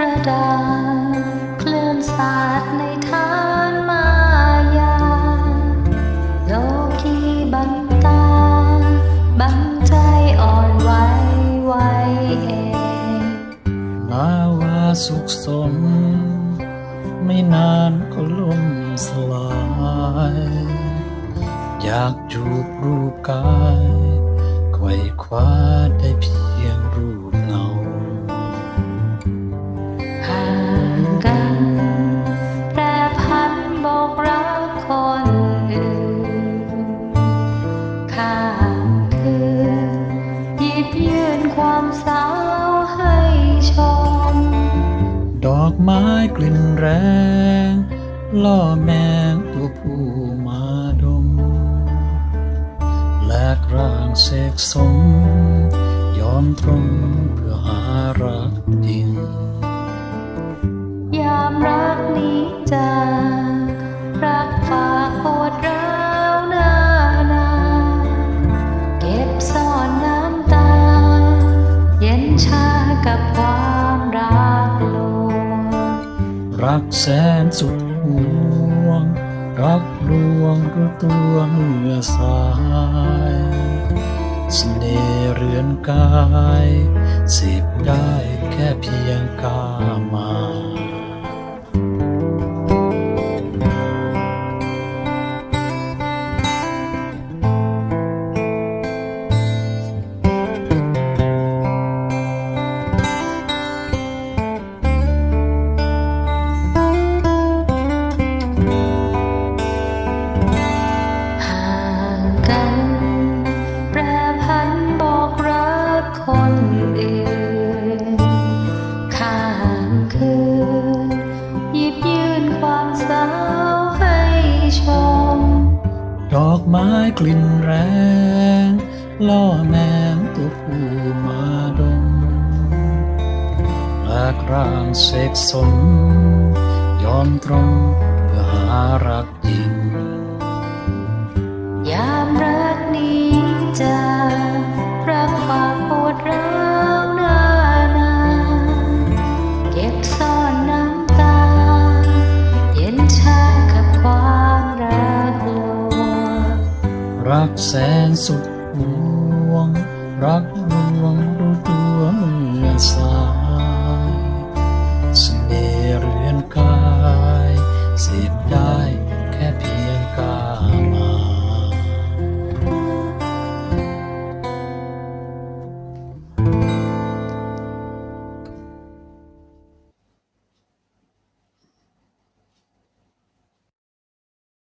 กระดาเคลื่อนศาสตร์ในทานมายาโลกีบังตา บังใจอ่อนไหวไหวเองนาว่าสุขสมไม่นานก็ล่มสลาย อยากจูบรูปกาย อกไม้กลิ่นแรง ล่อแมงตัวผู้มาดม แลกร่างเสกสม ยอมตรงเพื่อหารักจริง ยามรักนี้จากรักฝากปวดร้าวนานาเก็บซ่อนน้ำตา เย็นชากับความ รักแสนสุดห่วง รักลวงรู้ตัวเมื่อสายเสน่ห์เรือนกายสิบได้แค่เพียงกามา คนอื่น ข้ามคืน หยิบยื่นความสาวให้ชม ดอกไม้กลิ่นแรง ล่อแมงตัวผู้มาดมแลกร่างเสกสม ยอมตรงเพื่อหารักจริง รักแสนสุดห่วง รักรวงรู้ตัวเมื่อสาย